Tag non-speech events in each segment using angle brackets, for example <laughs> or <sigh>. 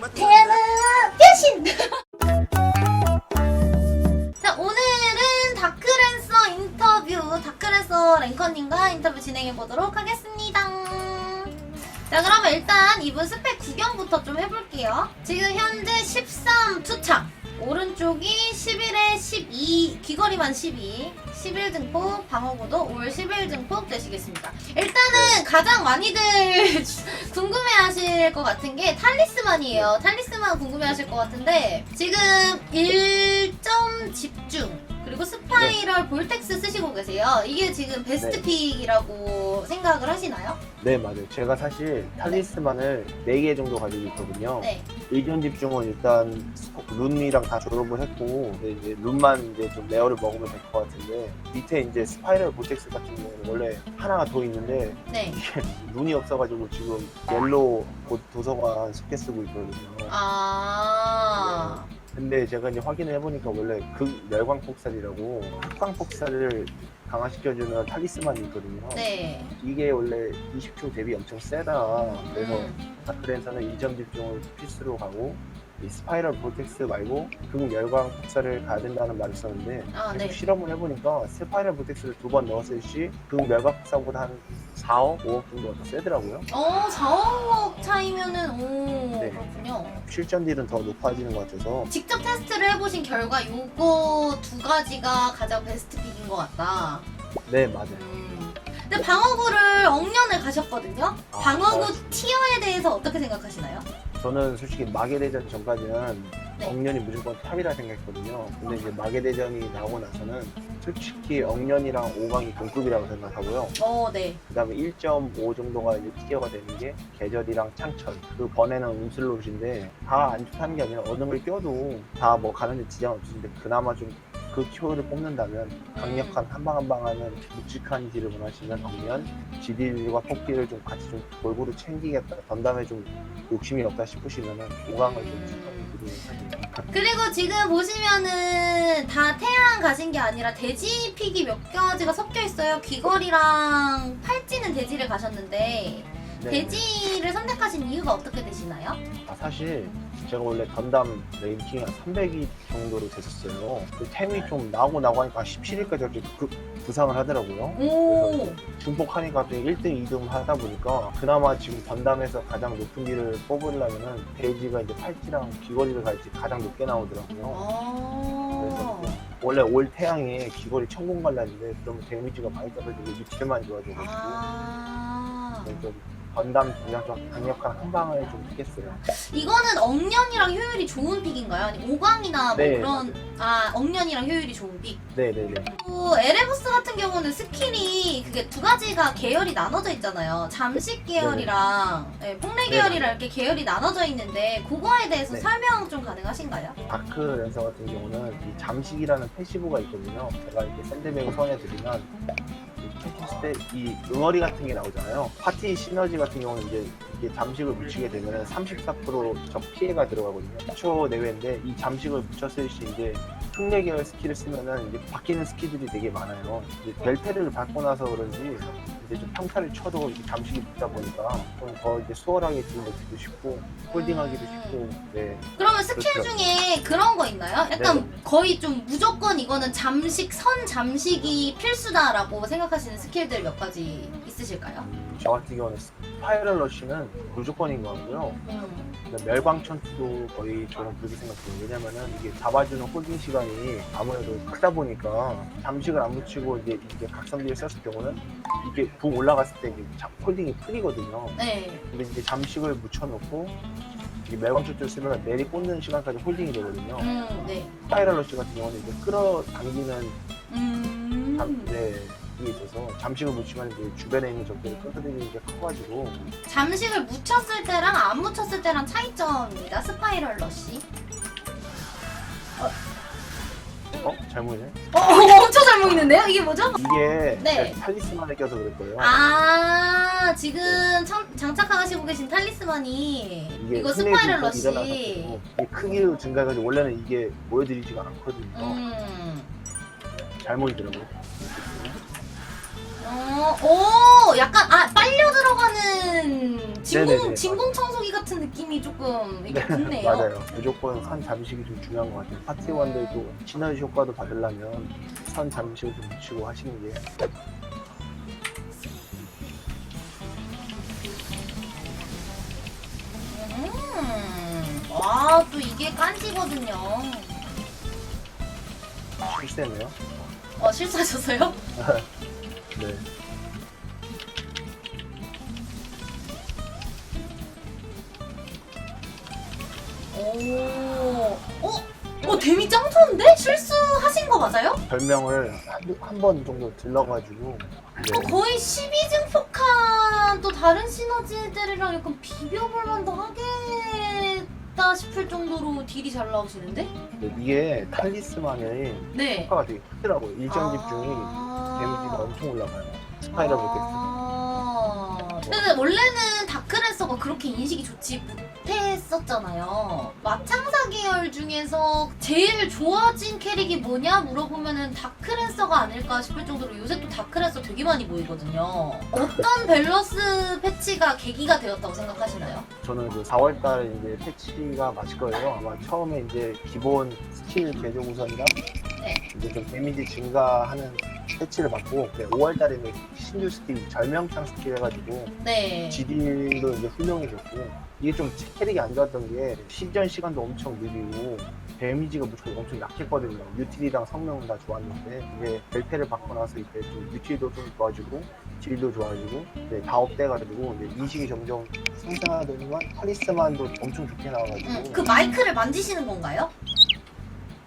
태양은 변신! 자, 오늘은 다크랜서 인터뷰, 다크랜서 랭커님과 인터뷰 진행해 보도록 하겠습니다. 자, 그러면 일단 이분 스펙 구경부터 좀 해볼게요. 지금 현재 13 투창. 오른쪽이 11에 12, 귀걸이만 12, 11등폭, 방어구도 올 11등폭 되시겠습니다. 일단은 가장 많이들 <laughs> 궁금해 하실 것 같은 게 탈리스만이에요. 탈리스만 궁금해 하실 것 같은데, 지금 1점 집중, 그리고 스파이럴 볼텍스 쓰시고 계세요. 이게 지금 베스트 네. 픽이라고 생각을 하시나요? 네 맞아요 제가 사실 탈리스만을 4개 정도 가지고 있거든요 네. 의견 집중은 일단 스포- 룬이랑 다 졸업을 했고 근데 이제 룬만 이제 좀 레어를 먹으면 될 것 같은데 밑에 이제 스파이럴 보텍스 같은 경우는 원래 하나가 더 있는데 네. 룬이 없어가지고 지금 옐로우 곧 도서관 속에 쓰고 있거든요 아. 근데 제가 이제 확인을 해보니까 원래 극 멸광 폭살이라고 흑광 폭살을 강화시켜주는 탈리스만이 있거든요 네. 이게 원래 20초 대비 엄청 세다 그래서 음. 다크랜서는 2점 집중을 필수로 가고 이 스파이럴 보텍스 말고 극 열광 폭사를 가야 된다는 말을 썼는데 아, 네. 실험을 해보니까 스파이럴 보텍스를 두 번 넣었을 시극 열광 폭사보다 한 4억, 5억 정도가 더 세더라고요. 어, 4억 차이면은, 오, 네. 그렇군요. 실전 딜은 더 높아지는 것 같아서 직접 테스트를 해보신 결과 요거 두 가지가 가장 베스트 픽인 것 같다. 네 맞아요. 음. 근데 방어구를 억년을 가셨거든요? 아, 방어구 맞아요. 티어에 대해서 어떻게 생각하시나요? 저는 솔직히 마계대전 전까지는 네. 억년이 무조건 탑이라 생각했거든요. 근데 이제 마계대전이 나오고 나서는 솔직히 억년이랑 5강이 동급이라고 생각하고요. 어, 네. 그 다음에 1.5 정도가 이제 티어가 되는 게 계절이랑 창천 그 번에는 운슬롯인데 다 안 좋다는 게 아니라 어느 걸 껴도 다 뭐 가는데 지장 없으신데 그나마 좀 그 키워를 뽑는다면 강력한 한 방 한 방 하는 묵직한 딜을 원하시면 억년 지딜과 폭딜을 좀 같이 좀 골고루 챙기겠다 던담에 좀 욕심이 없다 싶으시면은 5강을 좀 추천드리는 편이에요 그리고 지금 보시면은 다 태양 가신 게 아니라 돼지 픽이 몇 가지가 섞여 있어요. 귀걸이랑 팔찌는 돼지를 가셨는데 네. 돼지를 선택하신 이유가 어떻게 되시나요? 아, 사실 제가 원래 던담 랭킹이 한 300위 정도로 됐었어요. 그 템이 좀 나오고 나고 하니까 17위까지 갑자기 그, 부상을 하더라고요. 오, 중복하니까 갑자기 1등, 2등 하다 보니까 그나마 지금 던담에서 가장 높은 길을 뽑으려면은 돼지가 이제 팔찌랑 귀걸이를 갈지 가장 높게 나오더라고요. 어. 그래서 원래 올 태양에 귀걸이 천공 갈랐는데 그러면 데미지가 많이 떨어지고 밑에만 좋아져가지고 아. 그래서 좀 던담 그냥 좀 강력한 한 방을 좀 쓰겠어요. 이거는 억년이랑 효율이 좋은 픽인가요? 아니 5강이나 뭐 네, 그런 아 억년이랑 효율이 좋은 픽. 네네네. 또 에레부스 같은 경우는 스킬이 그게 두 가지가 계열이 나눠져 있잖아요. 잠식 계열이랑 네, 폭래 계열이랑 이렇게 계열이 나눠져 있는데 그거에 대해서 네. 설명 좀 가능하신가요? 다크 랜서 같은 경우는 이 잠식이라는 패시브가 있거든요. 제가 이렇게 샌드백을 선해드리면 이 응어리 같은 게 나오잖아요. 파티 시너지 같은 경우는 이제 이게 잠식을 묻히게 되면 34%적 피해가 들어가거든요. 10초 내외인데 이 잠식을 묻혔을 시 이제 흑내 계열 스킬을 쓰면은 이제 바뀌는 스킬들이 되게 많아요. 이제 벨테를 밟고 나서 그런지 이제 좀 평타를 쳐도 이렇게 잠식이 붙다 보니까 좀 더 이제 수월하게 딜러기도 쉽고 홀딩하기도 쉽고 네 그러면 스킬 그렇죠. 중에 그런 거 있나요? 약간 네. 거의 좀 무조건 이거는 잠식 선 잠식이 필수다라고 생각하시는 스킬들 몇 가지 있으실까요? 음, 저 같은 경우는 스파이럴 러쉬는 무조건인 것 같고요. 음. 근데 멸광천투도 거의 저는 그렇게 생각해요. 왜냐면은 이게 잡아주는 홀딩 시간이 아무래도 크다 보니까 잠식을 안 붙이고 이제 이게 각성기를 썼을 경우는 이게 붕 올라갔을 때 이제 자- 홀딩이 풀리거든요. 네. 근데 이제 잠식을 묻혀놓고 이게 멸광천투를 쓰면 내리 꽂는 시간까지 홀딩이 되거든요. 음, 네. 스파이럴 러쉬 같은 경우는 이제 끌어당기는 음. 잠, 네, 이게 있어서 잠식을 묻히면 이제 주변에 있는 적들이 끌어들이는 게 커가지고 잠식을 묻혔을 때랑 안 묻혔을 때랑 차이점입니다. 스파이럴 러쉬. 어? 잘못이네? 어, 엄청 잘 보이는데요? 이게 뭐죠? 이게 네. 탈리스만에 껴서 그럴 거예요. 아, 지금 참- 장착하시고 계신 탈리스만이 이거 흔해지고 스파이럴 러쉬. 일어나가지고 이게 크기로 증가해가지고 원래는 이게 보여드리지가 않거든요. 음. 잘못이더라고요. 어, 어, 오, 약간 아 빨려 들어가는 진공 네네네. 진공 청소기 같은 느낌이 조금 이렇게 네. <laughs> 맞아요. 무조건 선 잠식이 좀 중요한 것 같아요. 파티원들도 시너지 효과도 받으려면 선 잠식을 좀 붙이고 하시는 게 음, 와, 또 이게 깐지거든요. 실세네요. 어, 실수하셨어요? <laughs> 네. 오, 어, 어, 데미 짱 좋은데? 실수하신 거 맞아요? 별명을 한 번 정도 들러가지고 어, 네. 거의 12증 폭한 또 다른 시너지들이랑 약간 비벼볼 만도 하겠다 싶을 정도로 딜이 잘 나오시는데? 네, 이게 탈리스만의 네. 효과가 되게 크더라고요. 일정 집중이 아. 데미지가 엄청 올라가요. 스파이럴. 아. 근데 원래는 다크랜서가 그렇게 인식이 좋지 못했었잖아요. 마창사 계열 중에서 제일 좋아진 캐릭이 뭐냐 물어보면은 다크랜서가 아닐까 싶을 정도로 요새 또 다크랜서 되게 많이 보이거든요. 어떤 <laughs> 밸런스 패치가 계기가 되었다고 생각하시나요? 저는 그 4월달에 이제 패치가 맞을 거예요. 아마 처음에 이제 기본 스킬 개조 우선이랑 네. 이제 좀 데미지 증가하는 패치를 받고 5월 달에는 신규 스킬 절명창 스킬 해가지고 네. GD도 이제 훌륭해 졌고 이게 좀 캐릭이 안 좋았던 게 시전 시간도 엄청 느리고 데미지가 무조건 엄청 약했거든요. 유틸이랑 성능은 다 좋았는데 이제 벨페를 받고 나서 이제 좀 유틸도 좀 좋아지고 딜도 좋아지고 이제 다 업돼가지고 이제 인식이 점점 상승하더니만 카리스만도 엄청 좋게 나와가지고 음, 그 마이크를 만지시는 건가요?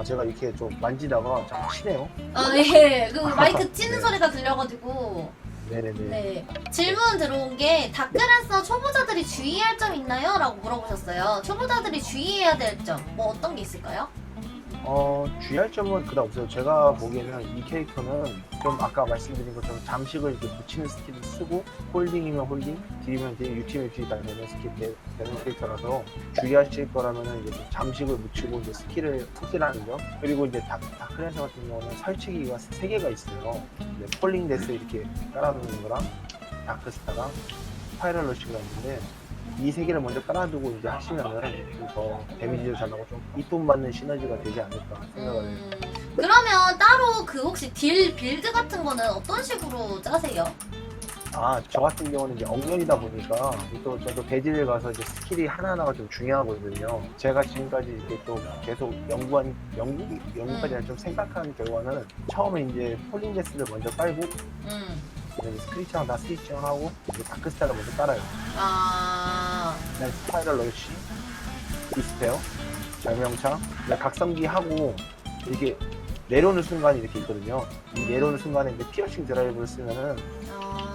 아, 제가 이렇게 좀 만지다가 자꾸 치네요. 아, 네. 그 <laughs> 마이크 치는 네. 소리가 들려가지고. 네네네. 네. 질문 들어온 게 다크랜서 초보자들이 주의할 점 있나요? 라고 물어보셨어요. 초보자들이 주의해야 될 점, 뭐 어떤 게 있을까요? 어, 주의할 점은 그닥 없어요. 제가 보기에는 이 캐릭터는 좀 아까 말씀드린 것처럼 잠식을 이렇게 붙이는 스킬을 쓰고 홀딩이면 홀딩, 딜이면 딜, 유티면 유티 다 되는 스킬 되- 되는 캐릭터라서 주의하실 거라면은 이제 좀 잠식을 붙이고 이제 스킬을 푸시라는 점. 그리고 이제 다, 다크랜서 같은 경우는 설치기가 세 개가 있어요. 이제 폴링 데스 이렇게 깔아두는 거랑 다크스타랑 스파이럴 러시가 있는데 이 세 개를 먼저 깔아두고 이제 하시면은 좀더 데미지를 잘 나고 좀 이쁨 받는 시너지가 되지 않을까 생각을 해요. 음, 그러면 따로 그 혹시 딜 빌드 같은 거는 어떤 식으로 짜세요? 아, 저 같은 경우는 이제 엉년이다 보니까 또 저도 배지를 가서 이제 스킬이 하나하나가 좀 중요하거든요. 제가 지금까지 이렇게 또 계속 연구한, 연구? 연구까지 아니라 좀 생각한 결과는 처음에 이제 폴링데스를 먼저 깔고 음. 스크리치랑 다 스위칭을 하고 이제 다크스타를 먼저 깔아요. 아. 그다음에 스파이럴 러시, 디스페어, 절명창, 그다음에 각성기 하고 이렇게 내려오는 순간이 이렇게 있거든요. 이 내려오는 순간에 이제 피어싱 드라이브를 쓰면은 아.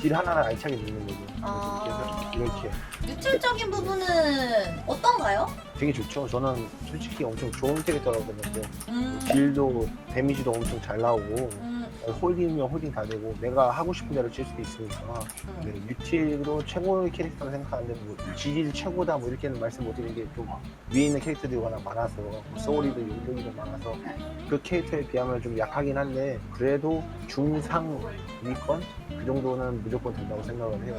딜 하나를 알차게 넣는 거죠. 아. 그래서 이렇게 유틸적인 부분은 어떤가요? 되게 좋죠. 저는 솔직히 엄청 좋은 캐릭터라고 생각해요. 음. 딜도 데미지도 엄청 잘 나오고 음. 홀딩이면 홀딩 다 되고 내가 하고 싶은 대로 칠 수도 있으니까 네, 음. 유틸로 최고의 캐릭터라 생각하는데 뭐 GD도 최고다 뭐 이렇게는 말씀 못 드리는 게 좀 위에 있는 캐릭터들이 워낙 많아서 뭐 소울이도 용력이도 많아서 그 캐릭터에 비하면 좀 약하긴 한데 그래도 중상 위권 그 정도는 무조건 된다고 생각을 해요.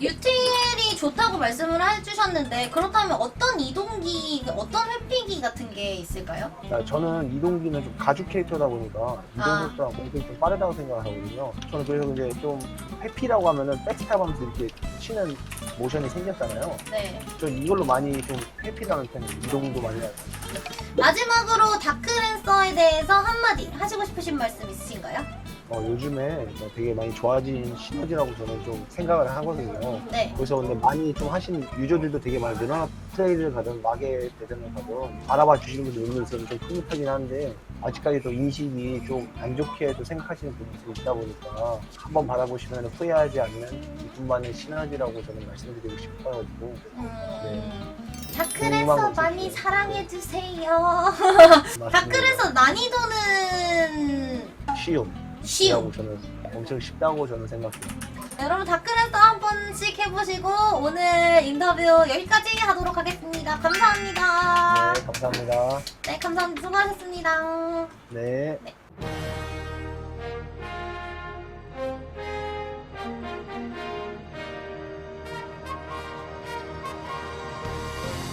유틸이 좋다고 말씀을 해주셨는데 그렇다면 어떤 이동기, 어떤 회 같은 게 있을까요? 아, 저는 이동기는 좀 가죽 캐릭터다 보니까 이동 아. 속도가 공격이 좀 빠르다고 생각하거든요. 저는 그래서 이제 좀 회피라고 하면은 백스탑 하면서 이렇게 치는 모션이 생겼잖아요. 네. 전 이걸로 많이 좀 회피를 하는 편이에요. 이동도 많이 하고. 마지막으로 다크랜서에 대해서 한마디 하시고 싶으신 말씀 있으신가요? 어, 요즘에 뭐 되게 많이 좋아진 시너지라고 저는 좀 생각을 하거든요. 네. 그래서 근데 많이 좀 하신 유저들도 되게 많이 늘어나 트레이드를 가든 마계 대전을 가든 알아봐 주시는 분들 있어서 좀 흐뭇하긴 한데 아직까지도 인식이 좀 안 좋게 또 생각하시는 분들이 있다 보니까 한번 받아보시면 후회하지 않는 이분만의 시너지라고 저는 말씀드리고 싶어가지고 음, 네. 거 많이? 사랑해주세요. <laughs> 다크랜서 난이도는 쉬움 이라고 저는 엄청 쉽다고 저는 생각해요. 여러분 다크랜서 한 번씩 해보시고 오늘 인터뷰 여기까지 하도록 하겠습니다. 감사합니다. 네 감사합니다. 네, 감사합니다. 수고하셨습니다. 네. 네.